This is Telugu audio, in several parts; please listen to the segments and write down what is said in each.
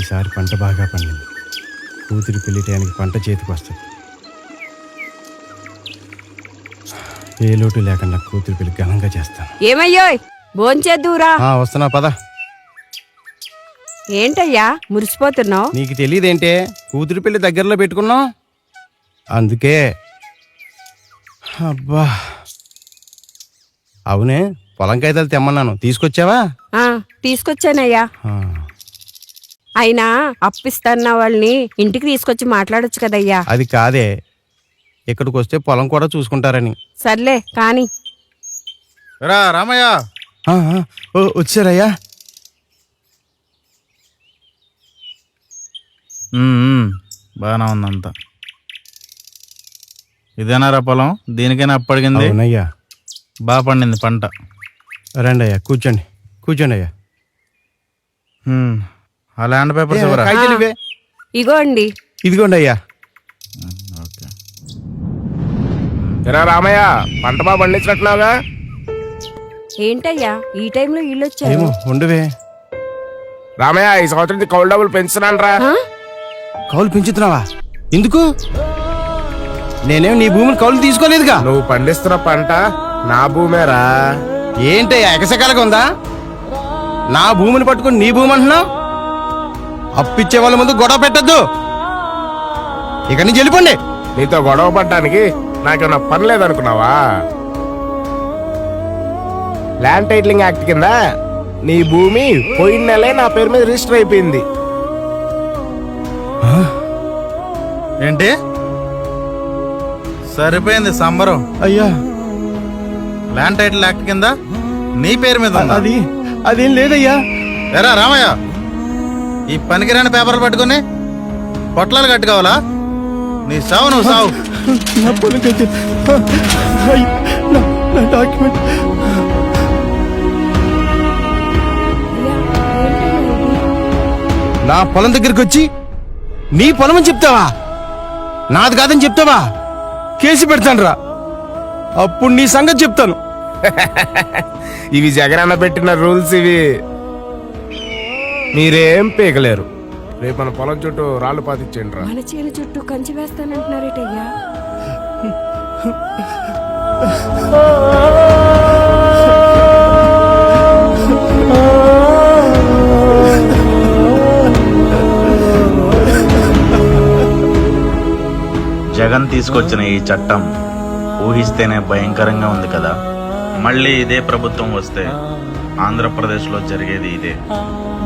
ఈసారి పంట బాగా పండింది. కూతురి పెళ్ళి టయానికి పంట చేతికి వస్తుంది. ఏ లోటు లేకుండా కూతురి పెళ్ళి ఘనంగా చేస్తాను. ఏమయ్యోయ్? భోంచేద్దురా ఆ, వస్తున్నా పద. ఏంటయ్యా మురిసిపోతున్నావు? నీకు తెలియదేంటే కూతురి పెళ్ళి దగ్గరలో పెట్టుకున్నాం? అందుకే. అబ్బా. అవునే పొలం కాగితాలు తెమ్మన్నాను. తీసుకొచ్చావా? తీసుకొచ్చానయ్యా. ఆ, అయినా అప్పిస్తాన్న వాళ్ళని ఇంటికి తీసుకొచ్చి మాట్లాడొచ్చు కదయ్యా. అది కాదే. ఇక్కడికి వస్తే పొలం కూడా చూసుకుంటారని. సర్లే కాని. రా రామయ్య. ఆ, ఆ, ఓ, వచ్చారయ్యా. బాగానే ఉందంతా. ఇదేనారా పొలం? దీనికైనా అప్పడిగింది అవునయ్యా. బాగా పండింది పంట. రండి అయ్యా కూర్చోండి కూర్చోండి అయ్యా ఉమ్, ఆ ల్యాండ్ పేపర్స్ ఇవ్వరా కాగితాలు ఇవే. ఇగో అండి ఇదిగోండి అయ్యా. ఎరా రామయ్య పంట బాగా పండించినట్టున్నావుగా? ఏంటయ్యా ఈ టైంలో ఇల్లు వచ్చారు ఏమో ఉండవే. రామయ్య ఈ సంవత్సరం కౌలు డబ్బులు పెంచుతున్నాను రా ఆ? కౌలు పెంచుతున్నావా? ఎందుకు? నేనేం నీ భూమిని కౌలు తీసుకోలేదుగా? నువ్వు పండిస్తున్న పంట నా భూమేరా. ఏంటయ్యా ఎకసకాలుగా ఉందా? నా భూమిని పట్టుకుని నీ భూమి అంటున్నావు? అప్పిచ్చే వాళ్ళ ముందు గొడవ పెట్టద్దు. ఇక నుంచి వెళ్ళిపోండి. నీతో గొడవ పడ్డానికి నాకేమన్నా పని లేదనుకున్నావా? ల్యాండ్ టైటిలింగ్ యాక్ట్ కింద నీ భూమి పోయిన నెలే నా పేరు మీద రిజిస్టర్ అయిపోయింది. ఏంటి? సరిపోయింది సంబరం. అయ్యా. ల్యాండ్ టైటిల్ యాక్ట్ కింద నీ పేరు మీద ఉందా? అది అదేం లేదయ్యా. ఎరా రామయ్య ఈ పనికిరాని పేపర్లు పట్టుకుని పొట్లాలు కట్టుకోవాలా? నీ సావు నువ్వు సావు. నా పొలం కట్టి నా డాక్యుమెంట్ నా పొలం దగ్గరికి వచ్చి నీ పొలం చెప్తావా? నాది కాదని చెప్తావా? కేసు పెడతాను రా. అప్పుడు నీ సంగతి చెప్తాను. ఇవి జగనన్న పెట్టిన రూల్స్ ఇవి. మీరేం పీకలేరు. రేపు మన పొలం చుట్టూ రాళ్ళు పాతిచ్చేయండి రా. మన చేను చుట్టూ కంచి వేస్తానంటున్నారేటయ్యా? జగన్ తీసుకొచ్చిన ఈ చట్టం ఊహిస్తేనే భయంకరంగా ఉంది కదా. మళ్ళీ ఇదే ప్రభుత్వం వస్తే ఆంధ్రప్రదేశ్లో జరిగేది ఇదే.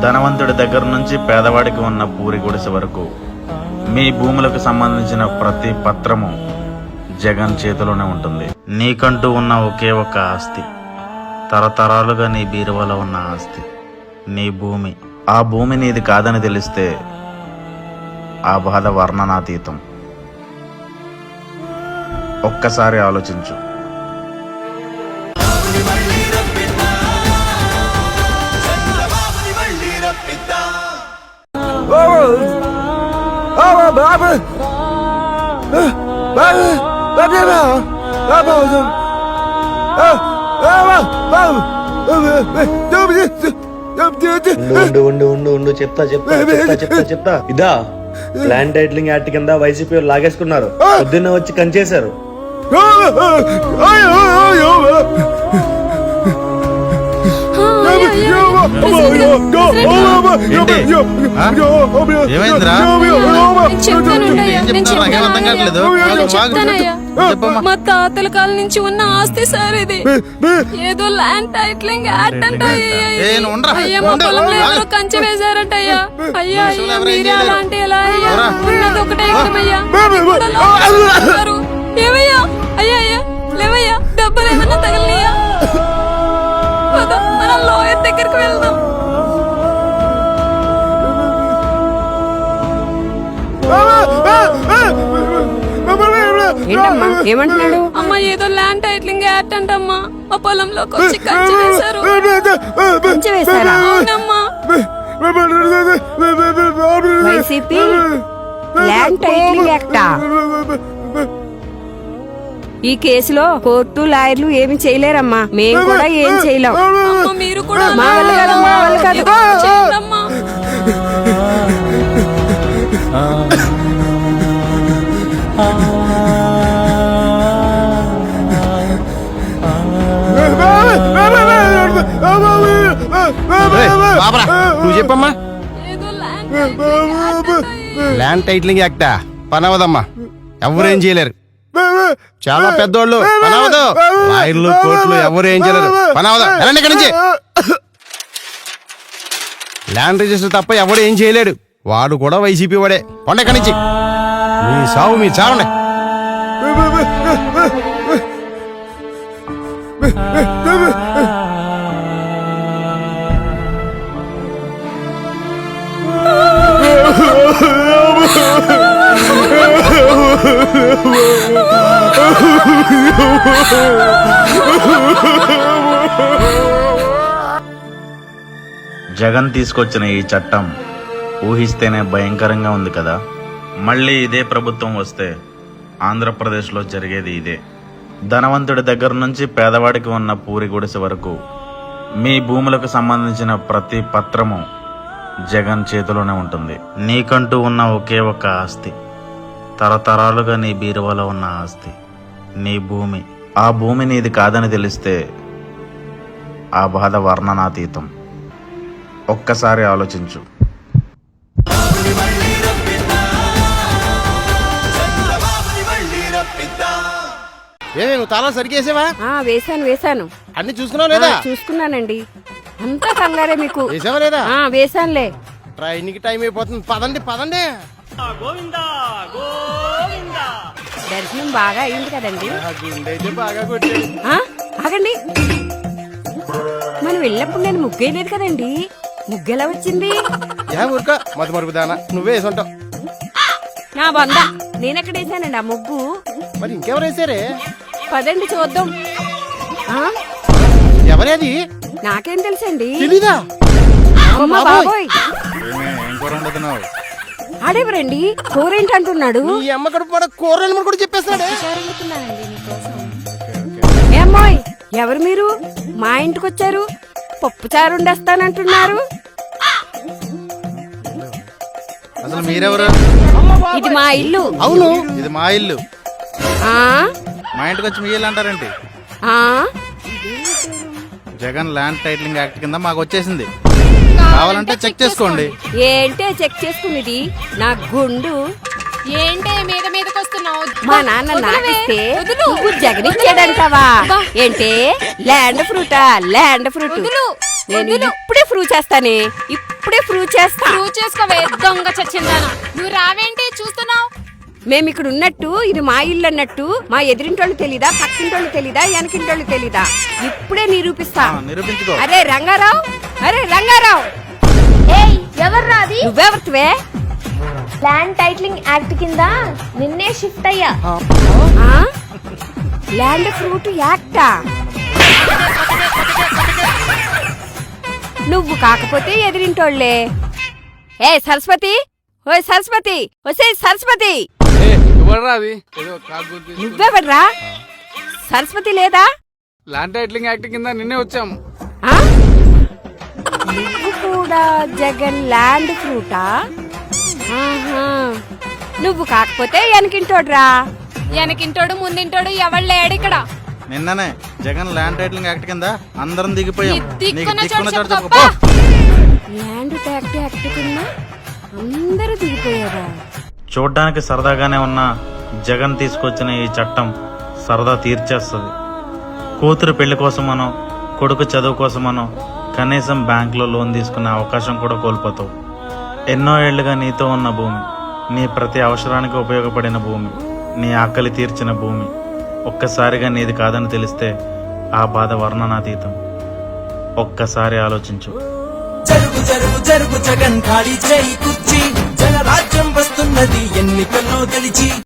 ధనవంతుడి దగ్గర నుంచి పేదవాడికి ఉన్న పూరి గుడిసె వరకు మీ భూములకు సంబంధించిన ప్రతి పత్రము జగన్ చేతిలోనే ఉంటుంది. నీకంటూ ఉన్న ఒకే ఒక ఆస్తి తరతరాలుగా నీ బీరువాలో ఉన్న ఆస్తి నీ భూమి. ఆ భూమి నీది కాదని తెలిస్తే ఆ బాధ వర్ణనాతీతం. ఒక్కసారి ఆలోచించు. ఉండు ఉండు ఉండు ఉండు చెప్తా చెప్తా చెప్తా చెప్తా చెప్తా. ఇదా? ల్యాండ్ టైటిలింగ్ యాక్ట్ కింద వైసీపీ లాగేసుకున్నారు. పొద్దున్న వచ్చి కంచేశారు. మా తాతల కాలం నుంచి ఉన్న ఆస్తి సార్ ఇది. ఏదో ల్యాండ్ టైటిలింగ్ యాక్ట్ అంట? అయ్యా మా. పొలంలో. ఎవరో కంచె వేశారంట అయ్యా అయ్యా అయ్యా మీరే. అలా అంటే ఎలా అయ్యా? ఉన్నది ఒకటే. ఏమయ్యా అయ్యా అయ్యా లేవయ్యా? డబ్బులు ఏమన్నా ఏంటమ్మా? ఏమంటున్నాడు? అమ్మ ఏదో ల్యాండ్ టైటిలింగ్ యాక్ట్ అంటమ్మా. మా వచ్చి కంచె వేశారు. కంచె వేశారా? అవునమ్మా. వైసీపీ ల్యాండ్ టైటిలింగ్ యాక్టా? ఈ కేసులో కోర్టు లాయర్లు ఏమి చేయలేరమ్మా. మేము కూడా ఏం చేయలేం. అమ్మ మీరు కూడా మా వల్ల కాదు మా వల్ల కాదు. నువ్వు చెప్పమ్మా ల్యాండ్ టైటిలింగ్ యాక్ట్ పనవదమ్మా ఎవరేం చేయలేరు చాలా పెద్దోళ్ళు పనవదు లాయర్లు కోర్టులు ఎవరు ఏం చేయలేరు పనవదు వెళ్ళండి ఇక్కడి నుంచి ల్యాండ్ రిజిస్టర్ తప్ప ఎవడు ఏం చేయలేడు వాడు కూడా వైసీపీ వాడే కొండ ఇక్కడి నుంచి మీ సావు మీ చావండి జగన్ తీసుకొచ్చిన ఈ చట్టం ఊహిస్తేనే భయంకరంగా ఉంది కదా. మళ్ళీ ఇదే ప్రభుత్వం వస్తే ఆంధ్రప్రదేశ్లో జరిగేది ఇదే. ధనవంతుడి దగ్గర నుంచి పేదవాడికి ఉన్న పూరి గుడిసె వరకు మీ భూములకు సంబంధించిన ప్రతి పత్రము జగన్ చేతిలోనే ఉంటుంది. నీకంటూ ఉన్న ఒకే ఒక్క ఆస్తి. తరతరాలుగా నీ బీరువాలో ఉన్న ఆస్తి నీ భూమి. ఆ భూమి నీది కాదని తెలిస్తే ఆ బాధ వర్ణనాతీతం. ఒక్కసారి ఆలోచించు. ఏమే నువ్వు తాళం సరిగేసావా? ఆ వేశాను వేశాను. అన్ని చూసుకున్నావు లేదా? చూసుకున్నానండి. అంతా కంగారే మీకు. వేసావా లేదా? ఆ వేశానులే. ట్రైన్కి టైం అయిపోతుంది. పదండి పదండి. దర్శనం బాగా అయింది కదండి. ఆగండి. మనం వెళ్ళినప్పుడు నేను ముగ్గేయలేదు కదండి. ముగ్గు ఎలా వచ్చింది ఊరుక? మధు నువ్వే నా బంద నేనెక్కడ వేసానండి ఆ ముగ్గు? మరి ఇంకెవరు వేసారే? పదండి చూద్దాం. ఆ? ఎవరేది? నాకేం తెలుసండి? తెలీదా? అమ్మ బాబోయ్. ఏం కూర వండుతున్నావు? ఆడెవరండి? కూరేంటి అంటున్నాడు ఈ అమ్మ కూడా కూరలు కూడా చెప్పేస్తాడే ఏమ్మోయ్ ఎవరు మీరు? మా ఇంటికి వచ్చారు పప్పు చారు వండేస్తానంటున్నారు. అసలు మీరెవరు? ఇది మా ఇల్లు. అవును ఇది మా ఇల్లు. ఆ? మా ఇంటికి వచ్చి మీ ఇల్లు అంటారేంటి? ఆ? జగన్ ల్యాండ్ టైటిలింగ్ యాక్ట్ కింద మాకు వచ్చేసింది. కావాలంటే చెక్ చేసుకోండి. ఏంటే చెక్ చేసుకునేది? నా గుండు. ఏంటే మీద మీదకి వస్తున్నావు? మా నాన్న. నాకిస్తే. నువ్వు జగనిచ్చాడంటావా? ఏంటే? ల్యాండ్ ఫ్రూటా? Land fruit. నేను. ఇప్పుడే ప్రూవ్ చేస్తానే. ఇప్పుడే ప్రూవ్ చేస్తా. ప్రూవ్ చేసుకోవే దొంగ చచ్చిందానా నువ్వు రావేంటి? చూస్తున్నావు? మేము ఇక్కడ ఉన్నట్టు ఇది మా ఇల్లు అన్నట్టు మా ఎదిరింటోళ్ళు తెలీదా పక్కింటోళ్ళు తెలీదా వెనకింటోళ్ళు తెలీదా? ఇప్పుడే నిరూపిస్తా. నిరూపించుకో. అరే రంగారావు అరే రంగారావు! ఏయ్ ఎవర్రా అది? నువ్వెవరివే? ల్యాండ్ టైటిలింగ్ యాక్ట్ కింద నిన్నే షిఫ్ట్ అయ్యా. ఆ? ల్యాండ్ ఫ్రూట్ యాక్టా నువ్వు కాకపోతే ఎదిరింటోళ్ళే ఏ సరస్వతి? ఓ సరస్వతి! ఒసే సరస్వతి! ఎవర్రా అది? ఏదో కాకు గుర్తు నువ్వెవడ్రా సరస్వతి లేదా? ల్యాండ్ టైటిలింగ్ యాక్ట్ కింద నిన్నే వచ్చాం. ఆ? నువ్వు కూడా జగన్ ల్యాండ్ ఫ్రూటా? ఆహా. నువ్వు కాకపోతే వెనకింటోడ్రా వెనకింటోడు ముందింటోడు ఎవడు లేడు ఇక్కడ. నిన్ననే జగన్ ల్యాండ్ టైటిలింగ్ యాక్ట్ కింద అందరం దిగిపోయాం. ఈ దిక్కున నీకు చోటు దిక్కున్న చోటు చెప్పు, చెప్పుకో. అబ్బా. ల్యాండ్ ట్యాక్ట్ యాక్ట్ కింద అందరూ దిగిపోయారా? చూడ్డానికి సరదాగానే ఉన్న జగన్ తీసుకొచ్చిన ఈ చట్టం సరదా తీర్చేస్తుంది. కూతురు పెళ్ళి కోసమనో కొడుకు చదువు కోసమనో కనీసం బ్యాంకులో లోన్ తీసుకునే అవకాశం కూడా కోల్పోతావు. ఎన్నో ఏళ్ళుగా నీతో ఉన్న భూమి నీ ప్రతి అవసరానికి ఉపయోగపడిన భూమి నీ ఆకలి తీర్చిన భూమి ఒక్కసారిగా నీది కాదని తెలిస్తే ఆ బాధ వర్ణనాతీతం. ఒక్కసారి ఆలోచించు. జరుగు జరుగు జరుగు జగన్ ఖాళీ చేయి కుర్చీ. రాజ్యం వస్తున్నది ఎన్నికల్లో గెలిచి